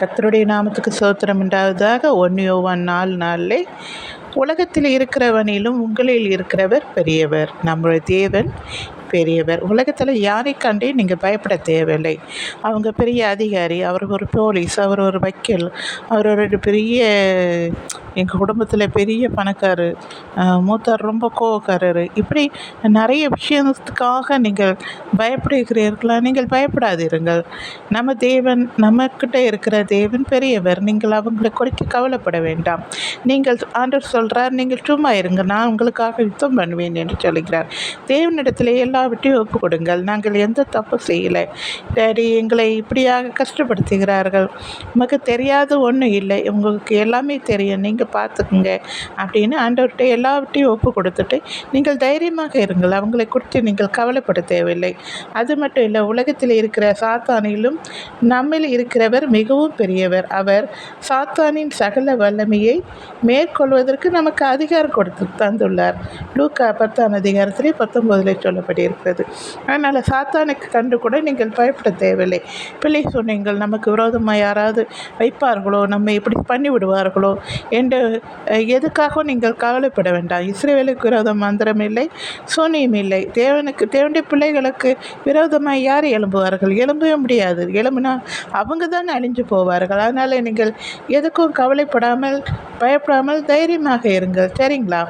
கத்தருடைய நாமத்துக்கு சோத்திரம் உண்டாவதாக ஒன்று யோவான் நாலு நாளில் உலகத்தில் இருக்கிறவனிலும் உங்களில் இருக்கிறவர் பெரியவர். நம்முடைய தேவன் பெரியவர். உலகத்தில் யாரை கண்டே நீங்கள் பயப்பட தேவையில்லை. அவங்க பெரிய அதிகாரி அவர் ஒரு போலீஸ் அவர் ஒரு வக்கீல் அவர் ஒரு பெரிய எங்கள் குடும்பத்தில் பெரிய பணக்காரர் மூத்தார் ரொம்ப கோவக்காரர். இப்படி நிறைய விஷயத்துக்காக நீங்கள் பயப்படுகிறீர்களா? நீங்கள் பயப்படாதீர்கள். நம்ம தேவன் நம்மக்கிட்ட இருக்கிற தேவன் பெரியவர். நீங்கள் அவங்களை குறித்து கவலைப்பட வேண்டாம். நீங்கள் ஆண்டர் சொல்கிறார் நீங்கள் சும்மா இருங்க. நான் உங்களுக்காக யுத்தம் பண்ணுவேன் என்று சொல்கிறார். தேவனிடத்தில் எல்லாவற்றையும் ஒப்பு கொடுங்கள். நாங்கள் எந்த தப்பு செய்யலை. டேடி எங்களை இப்படியாக கஷ்டப்படுத்துகிறார்கள். நமக்கு தெரியாத ஒன்றும் இல்லை. உங்களுக்கு எல்லாமே தெரியும். நீங்கள் பார்த்துக்குங்க அப்படின்னு ஆண்டவர்கிட்ட எல்லாவற்றையும் ஒப்பு கொடுத்துட்டு நீங்கள் தைரியமாக இருங்கள். அவங்களை குறித்து நீங்கள் கவலைப்பட தேவையில்லை. அது மட்டும் இல்லை உலகத்தில் இருக்கிற சாத்தானிலும் நம்மில் இருக்கிறவர் மிகவும் பெரியவர். அவர் சாத்தானின் சகல வல்லமையை மேற்கொள்வதற்கு நமக்கு அதிகாரம் கொடுத்து தந்துள்ளார். லூக்கா பத்தாம் அதிகாரத்திலே பத்தொம்போதில் சொல்லப்பட்டிருக்கிறது. அதனால் சாத்தானுக்கு கண்டு கூட நீங்கள் பயப்பட தேவையில்லை. பிள்ளை சொன்னீங்கள் நமக்கு விரோதமாக யாராவது வைப்பார்களோ? நம்ம இப்படி பண்ணி விடுவார்களோ என்று அஹ், எதுக்காகவும் நீங்கள் கவலைப்பட வேண்டாம். இஸ்ரேவேலுக்கு விரோதம் மந்திரம் இல்லை சூனியம் இல்லை. தேவனுக்கு தேவனுடைய பிள்ளைகளுக்கு விரோதமாக யார் எழும்புவார்கள்? எழும்பவே முடியாது. எழும்புனா அவங்க தான் அழிஞ்சு போவார்கள். அதனால் நீங்கள் எதுக்கும் கவலைப்படாமல் பயப்படாமல் தைரியமாக இருங்கள். சரிங்களா?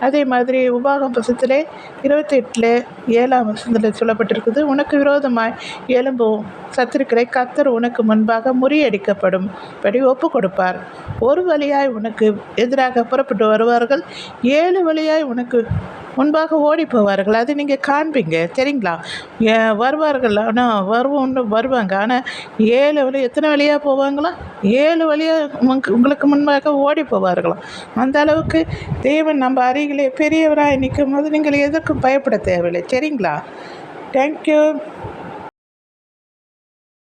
அதே மாதிரி உபாகம் புசத்திலே இருபத்தெட்டில் ஏழாம் வசத்தில் சொல்லப்பட்டிருக்குது உனக்கு விரோதமாய் எலும்பும் சத்துருக்களை கத்தர் உனக்கு முன்பாக முறியடிக்கப்படும். படி ஒப்பு கொடுப்பார். ஒரு வழியாய் உனக்கு எதிராக புறப்பட்டு வருவார்கள். ஏழு வழியாய் உனக்கு முன்பாக ஓடி போவார்கள் அது நீங்கள் காண்பீங்க. சரிங்களா? வருவார்கள். ஆனால் வருவோன்னு வருவாங்க. ஆனால் ஏழு வழி எத்தனை வழியாக போவாங்களா? ஏழு வழியாக உங்களுக்கு முன்பாக ஓடி போவார்களாம் அந்த அளவுக்கு தேவன் நம்ம அருகிலே பெரியவராக நிற்கும் போது நீங்கள் எதற்கும் பயப்பட தேவையில்லை. சரிங்களா? தேங்க்யூ